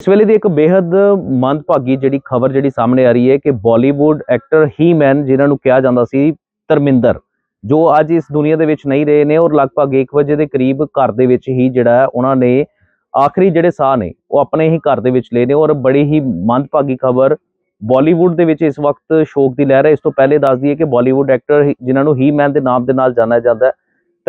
ਇਸ ਵੇਲੇ ਦੀ ਇੱਕ ਬੇहद ਮੰਦਭਾਗੀ ਜਿਹੜੀ ਖਬਰ ਜਿਹੜੀ ਸਾਹਮਣੇ ਆ ਰਹੀ ਹੈ ਕਿ ਬਾਲੀਵੁੱਡ ਐਕਟਰ ਹੀ ਮੈਨ ਜਿਨ੍ਹਾਂ ਨੂੰ ਕਿਹਾ ਜਾਂਦਾ ਸੀ ਧਰਮਿੰਦਰ, ਜੋ ਅੱਜ ਇਸ ਦੁਨੀਆ ਦੇ ਵਿੱਚ ਨਹੀਂ ਰਹੇ ਨੇ ਔਰ ਲਗਭਗ 1 ਵਜੇ ਦੇ ਕਰੀਬ ਘਰ ਦੇ ਵਿੱਚ ਹੀ ਜਿਹੜਾ ਉਹਨਾਂ ਨੇ ਆਖਰੀ ਜਿਹੜੇ ਸਾਹ ਨੇ, ਉਹ ਆਪਣੇ ਹੀ ਘਰ ਦੇ ਵਿੱਚ ਲਏ ਨੇ ਔਰ ਬੜੀ ਹੀ ਮੰਦਭਾਗੀ ਖਬਰ ਬਾਲੀਵੁੱਡ ਦੇ ਵਿੱਚ ਇਸ ਵਕਤ ਸ਼ੋਕ ਦੀ ਲਹਿਰ ਹੈ। ਇਸ ਤੋਂ ਪਹਿਲੇ ਦੱਸ ਦਈਏ ਕਿ ਬਾਲੀਵੁੱਡ ਐਕਟਰ ਹੀ- ਜਿਨ੍ਹਾਂ ਨੂੰ ਹੀ ਮੈਨ ਦੇ ਨਾਮ ਦੇ ਨਾਲ ਜਾਣਿਆ ਜਾਂਦਾ ਹੈ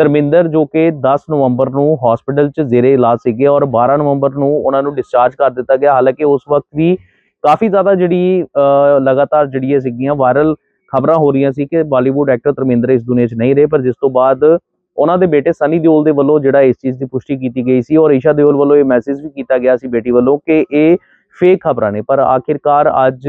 ਧਰਮਿੰਦਰ ਜੋ ਕਿ 10 ਨਵੰਬਰ ਨੂੰ ਹਸਪੀਟਲ 'ਚ ਜ਼ੇਰੇ ਇਲਾਜ ਸੀਗੇ ਔਰ 12 ਨਵੰਬਰ ਨੂੰ ਉਹਨਾਂ ਨੂੰ ਡਿਸਚਾਰਜ ਕਰ ਦਿੱਤਾ ਗਿਆ। ਹਾਲਾਂਕਿ ਉਸ ਵਕਤ ਵੀ ਕਾਫੀ ਜ਼ਿਆਦਾ ਜਿਹੜੀ ਲਗਾਤਾਰ ਜਿਹੜੀਆਂ ਸੀਗੀਆਂ ਵਾਇਰਲ ਖਬਰਾਂ ਹੋ ਰਹੀਆਂ ਸੀ ਕਿ ਬਾਲੀਵੁੱਡ ਐਕਟਰ ਧਰਮਿੰਦਰ ਇਸ ਦੁਨੀਆ 'ਚ ਨਹੀਂ ਰਹੇ, ਪਰ ਜਿਸ ਤੋਂ ਬਾਅਦ ਉਹਨਾਂ ਦੇ ਬੇਟੇ ਸਨੀ ਦਿਓਲ ਦੇ ਵੱਲੋਂ ਜਿਹੜਾ ਇਸ ਚੀਜ਼ ਦੀ ਪੁਸ਼ਟੀ ਕੀਤੀ ਗਈ ਸੀ ਔਰ ਈਸ਼ਾ ਦਿਓਲ ਵੱਲੋਂ ਇਹ ਮੈਸੇਜ ਵੀ ਕੀਤਾ ਗਿਆ ਸੀ ਬੇਟੀ ਵੱਲੋਂ ਕਿ ਇਹ ਫੇਕ ਖਬਰਾਂ ਨੇ। ਪਰ ਆਖਿਰਕਾਰ ਅੱਜ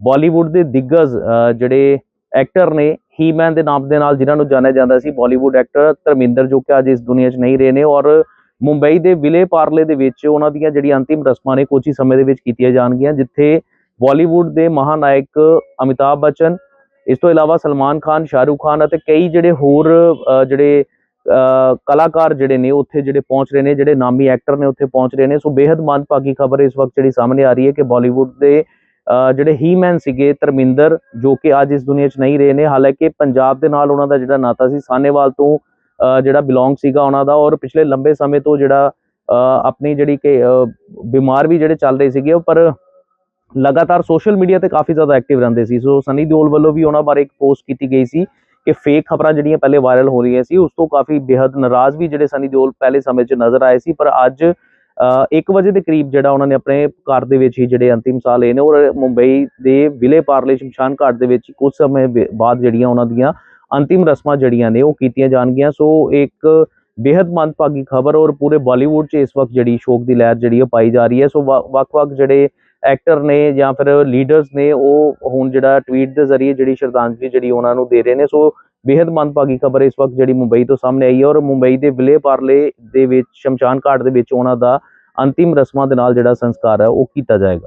ਬਾਲੀਵੁੱਡ ਦੇ ਦਿੱਗਜ ਜਿਹੜੇ ਐਕਟਰ ਨੇ ਹੀ ਮੈਨ ਦੇ ਨਾਮ ਦੇ ਨਾਲ ਜਿਨ੍ਹਾਂ ਨੂੰ ਜਾਣਿਆ ਜਾਂਦਾ ਸੀ ਬਾਲੀਵੁੱਡ ਐਕਟਰ ਧਰਮਿੰਦਰ, ਜੋ ਕਿ ਅੱਜ ਇਸ ਦੁਨੀਆ 'ਚ ਨਹੀਂ ਰਹੇ ਨੇ ਔਰ ਮੁੰਬਈ ਦੇ ਵਿਲੇ ਪਾਰਲੇ ਦੇ ਵਿੱਚ ਉਹਨਾਂ ਦੀਆਂ ਜਿਹੜੀ ਅੰਤਿਮ ਰਸਮਾਂ ਨੇ, ਕੁਝ ਹੀ ਸਮੇਂ ਦੇ ਵਿੱਚ ਕੀਤੀਆਂ ਜਾਣਗੀਆਂ, ਜਿੱਥੇ ਬਾਲੀਵੁੱਡ ਦੇ ਮਹਾਨਾਇਕ ਅਮਿਤਾਭ ਬੱਚਨ, ਇਸ ਤੋਂ ਇਲਾਵਾ ਸਲਮਾਨ ਖਾਨ, ਸ਼ਾਹਰੁਖ ਖਾਨ ਅਤੇ ਕਈ ਜਿਹੜੇ ਹੋਰ ਜਿਹੜੇ ਕਲਾਕਾਰ ਜਿਹੜੇ ਨੇ, ਉੱਥੇ ਜਿਹੜੇ ਪਹੁੰਚ ਰਹੇ ਨੇ, ਜਿਹੜੇ ਨਾਮੀ ਐਕਟਰ ਨੇ ਉੱਥੇ ਪਹੁੰਚ ਰਹੇ ਨੇ। ਸੋ ਬੇहद ਮੰਦਭਾਗੀ ਖਬਰ ਇਸ ਵਕਤ ਜਿਹੜੀ ਸਾਹਮਣੇ ਆ ਰਹੀ ਹੈ ਕਿ ਬਾਲੀਵੁੱਡ ਦੇ ਜਿਹੜੇ ਹੀਮੈਨ ਸੀਗੇ, ਧਰਮਿੰਦਰ, ਜੋ ਕਿ ਅੱਜ ਇਸ ਦੁਨੀਆ 'ਚ ਨਹੀਂ ਰਹੇ ਨੇ, ਹਾਲਾਂਕਿ ਪੰਜਾਬ ਦੇ ਨਾਲ ਉਹਨਾਂ ਦਾ ਜਿਹੜਾ ਨਾਤਾ ਸੀ ਸਾਨੇਵਾਲ ਤੋਂ ਜਿਹੜਾ ਬਿਲੋਂਗ ਸੀਗਾ ਉਹਨਾਂ ਦਾ, ਔਰ ਪਿਛਲੇ ਲੰਬੇ ਸਮੇਂ ਤੋਂ ਜਿਹੜਾ ਆਪਣੀ ਜਿਹੜੀ ਕਿ ਬਿਮਾਰ ਵੀ ਜਿਹੜੇ ਚੱਲ ਰਹੇ ਸੀਗੇ ਉਹ ਪਰ ਲਗਾਤਾਰ ਸੋਸ਼ਲ ਮੀਡੀਆ ਤੇ ਕਾਫੀ ਜ਼ਿਆਦਾ ਐਕਟਿਵ ਰਹਿੰਦੇ ਸੀ। ਸੋ ਸਨੀ ਦਿਓਲ ਵੱਲੋਂ ਵੀ ਉਹਨਾਂ ਬਾਰੇ ਇੱਕ ਪੋਸਟ ਕੀਤੀ ਗਈ ਸੀ ਕਿ ਫੇਕ ਖਬਰਾਂ ਜਿਹੜੀਆਂ ਪਹਿਲੇ ਵਾਇਰਲ ਹੋ ਰਹੀਆਂ ਸੀ, ਉਸ ਤੋਂ ਕਾਫੀ ਬੇहद ਨਾਰਾਜ਼ ਵੀ ਜਿਹੜੇ ਸਨੀ ਦਿਓਲ ਪਹਿਲੇ ਸਮੇਂ 'ਚ ਨਜ਼ਰ ਆਏ ਸੀ, ਪਰ ਅੱਜ 1 ਵਜੇ ਦੇ ਕਰੀਬ ਜਿਹੜਾ ਉਹਨਾਂ ਨੇ ਆਪਣੇ ਘਰ ਦੇ ਵਿੱਚ ਹੀ ਜਿਹੜੇ ਅੰਤਿਮ ਸਾਹ ਲਏ ਨੇ, ਔਰ ਮੁੰਬਈ ਦੇ ਵਿਲੇ ਪਾਰਲੇ ਸ਼ਮਸ਼ਾਨ ਘਾਟ ਦੇ ਵਿੱਚ ਕੁਝ ਸਮੇਂ ਬੇ- ਬਾਅਦ ਜਿਹੜੀਆਂ ਉਹਨਾਂ ਦੀਆਂ ਅੰਤਿਮ ਰਸਮਾਂ ਜਿਹੜੀਆਂ ਨੇ ਉਹ ਕੀਤੀਆਂ ਜਾਣਗੀਆਂ। ਸੋ ਇੱਕ ਬੇहद ਮੰਦਭਾਗੀ ਖਬਰ, ਔਰ ਪੂਰੇ ਬਾਲੀਵੁੱਡ 'ਚ ਇਸ ਵਕਤ ਜਿਹੜੀ ਸ਼ੋਕ ਦੀ ਲਹਿਰ ਜਿਹੜੀ ਉਹ ਪਾਈ ਜਾ ਰਹੀ ਹੈ। ਸੋ ਵ- ਵੱਖ-ਵੱਖ ਜਿਹੜੇ ਐਕਟਰ ਨੇ ਜਾਂ ਫਿਰ ਲੀਡਰਸ ਨੇ, ਉਹ ਹੁਣ ਜਿਹੜਾ ਟਵੀਟ ਦੇ ਜ਼ਰੀਏ ਜਿਹੜੀ ਸ਼ਰਧਾਂਜਲੀ ਜਿਹੜੀ ਉਹਨਾਂ ਨੂੰ ਦੇ ਰਹੇ ਨੇ। ਸੋ ਬੇहद ਮੰਦਭਾਗੀ ਖਬਰ ਇਸ ਵਕਤ ਜਿਹੜੀ ਮੁੰਬਈ ਤੋਂ ਸਾਹਮਣੇ ਆਈ ਹੈ ਔਰ ਮੁੰਬਈ ਦੇ ਵਿਲੇ ਪਾਰਲੇ ਦੇ ਵਿੱਚ ਸ਼ਮਸ਼ਾਨ ਘਾਟ ਦੇ ਵਿੱਚ ਉਹਨਾਂ ਦਾ ਅੰਤਿਮ ਰਸਮਾਂ ਦੇ ਨਾਲ ਜਿਹੜਾ ਸੰਸਕਾਰ ਹੈ ਉਹ ਕੀਤਾ ਜਾਏਗਾ।